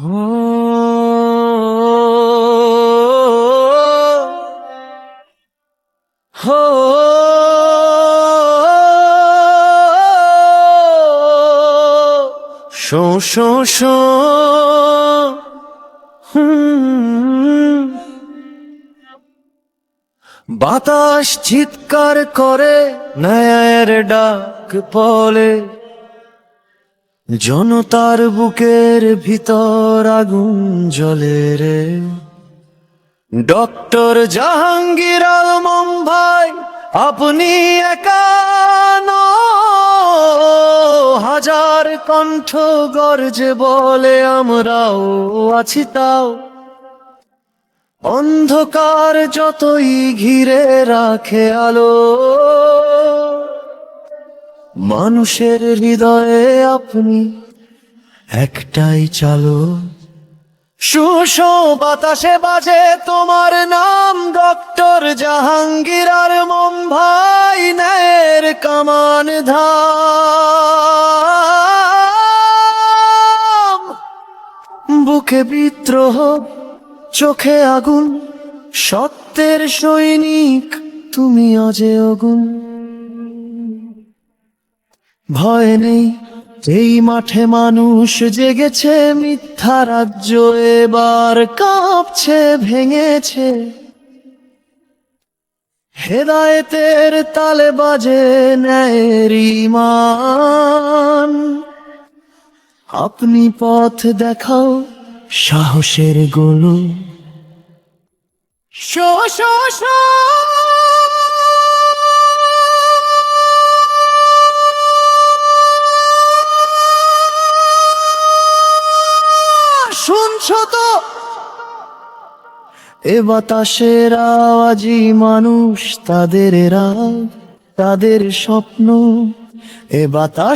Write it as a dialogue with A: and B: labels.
A: Show show show বাতাস চিৎকার করে ন্যায়ের ডাক পলে জনতার বুকের ভিতর আগুন জ্বলে রে ডক্টর জাহাঙ্গীর আলম ভাই, আপনি একা নন। হাজার কণ্ঠ গর্জে বলে, আমরাও আছি তাও অন্ধকার যতই ঘিরে রাখে আলো মানুষের হৃদয়ে আপনি একটাই চালো। সুষ বাতাসে বাজে তোমার নাম, ডক্টর জাহাঙ্গীর আর মম ভাই ন্যায়ের কামান ধাম। বুকে বিদ্রোহ, চোখে আগুন, সত্যের সৈনিক তুমি অজে অগুন। ভয় নেই। এই মাঠে মানুষ জেগেছে, মিথ্যা রাজ্য এবার কাঁপছে, ভেঙেছে। হেদায়েতের তালে বাজে ইমান। আপনি পথ দেখাও সাহসেরগুলো। Show show show! শুনছো তো? এ বাতাসের আওয়াজি মানুষ তাদের রাগ তাদের স্বপ্ন। এ বাতাস